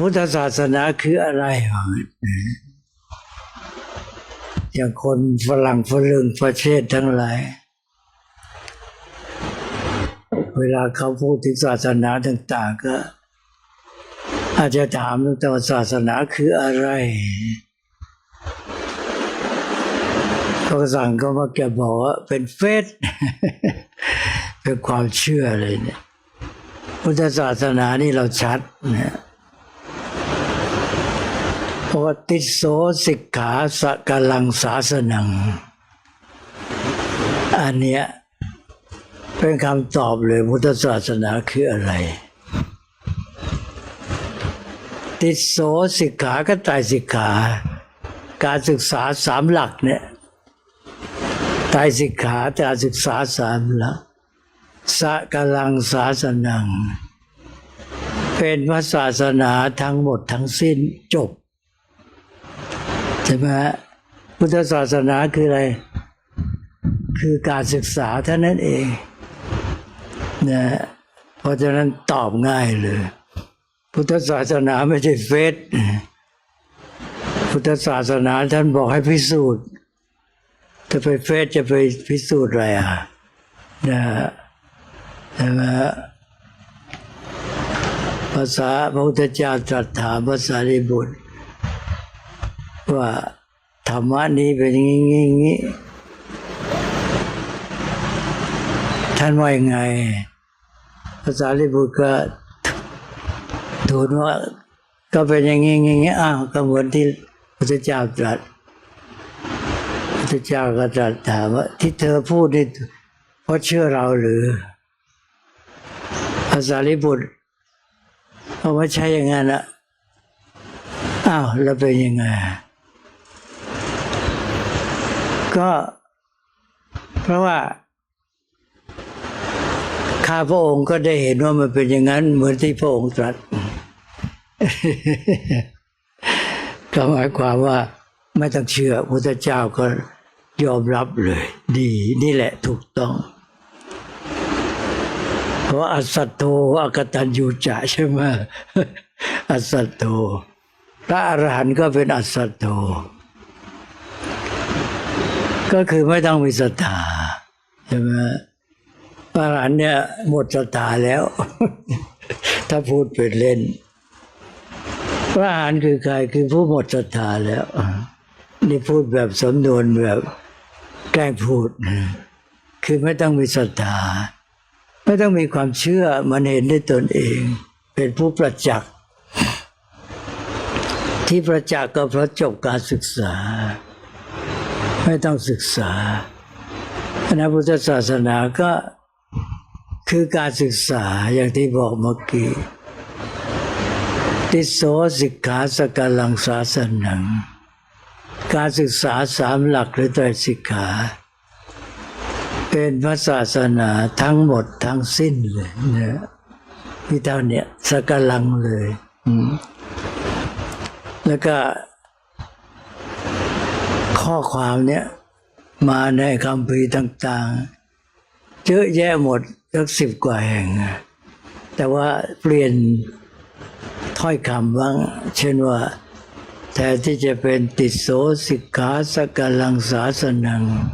พุทธศาสนาคืออะไรอย่างคนฝรั่งฝรั่งประเทศทั้งหลาย เวลาเขาพูดถึงศาสนาต่าง ๆ ก็ อาจจะถามตั้งแต่ว่าศาสนาคืออะไรเขาก็สั่งก็มาแกบอกว่าเป็นเฟสเป็นความเชื่อเลยเนี่ยพุทธศาสนานี่เราชัดนะ พราะว่าติดโสสิกขาสกลังสาสนัง อันเนี้ยเป็นคำตอบเลยพุทธศาสนาคืออะไร ติดโสสิกขาก็ตายสิกขา การศึกษาสามหลักเนี่ยตายสิกขาการศึกษาสามหลักสกลังศาสนัง เป็นพระศาสนาทั้งหมดทั้งสิ้นจบ ใช่ไหมฮะพุทธศาสนาคืออะไร คือการศึกษาเท่านั้นเองนะเพราะฉะนั้นตอบง่ายเลย พุทธศาสนาไม่ใช่เฟซพุทธศาสนาท่านบอกให้พิสูจน์ จะไปเฟซจะไปพิสูจน์อะไรอะนะใช่ไหมฮะภาษาพระพุทธเจ้าตรัสถามภาษาริบุตร ว่าธรรมะนี้เป็นอย่างนี้ท่างนี้ท่านว่ายังไง ภาษาลิบุตรก็ทูลว่าก็เป็นอย่างนี้อย่างนี้อ้าวก็เหมือนที่พระเจ้าตรัสพระเจ้าก็ตรัสถามว่า ที่เธอพูดนี่เพราะเชื่อเราหรือภาษาลิบุตรเอาว่าใช่อย่างนั้นอะอ้าวแล้วเป็นยังไง ก็ เพราะว่าข้าพระองค์ก็ได้เห็นว่ามันเป็นอย่างนั้น เหมือนที่พระองค์ตรัสก็หมายความว่าไม่ต้องเชื่อพระเจ้าก็ยอมรับเลย ดีนี่แหละถูกต้อง เพราะอัสัตโตอากตัญญูจะใช่ไหมอัสัตโตพระอรหันต์ก็เป็นอัสสัตโต ก็คือไม่ต้องมีศรัทธาใช่ไหมพระอรหันต์เนี่ยหมดศรัทธาแล้ว ถ้าพูดเป็นเล่น พระอรหันต์คือใครคือผู้หมดศรัทธาแล้ว นี่พูดแบบสมนวนแบบแกล้งพูด คือไม่ต้องมีศรัทธา ไม่ต้องมีความเชื่อมันเห็นได้ตนเอง เป็นผู้ประจักษ์ที่ประจักษ์ก็เพราะจบการศึกษา ไม่ต้องศึกษาคณะพุทธศาสนาก็คือการศึกษาอย่างที่บอกเมื่อกี้ติโสสิกขาสกลังสาสนัง การศึกษาสามหลักหรือไตรสิกขา เป็นพระศาสนาทั้งหมดทั้งสิ้นเลยเนี่ยที่เท่าเนี้ยสกลังเลยอืมแล้วก็ ข้อความเนี้ยมาในคำพีต่างๆ เยอะแยะหมดสักสิบกว่าแห่ง แต่ว่าเปลี่ยนถ้อยคำบ้าง เช่นว่า แทนที่จะเป็นติดโสสิกขาสกลังสาสนัง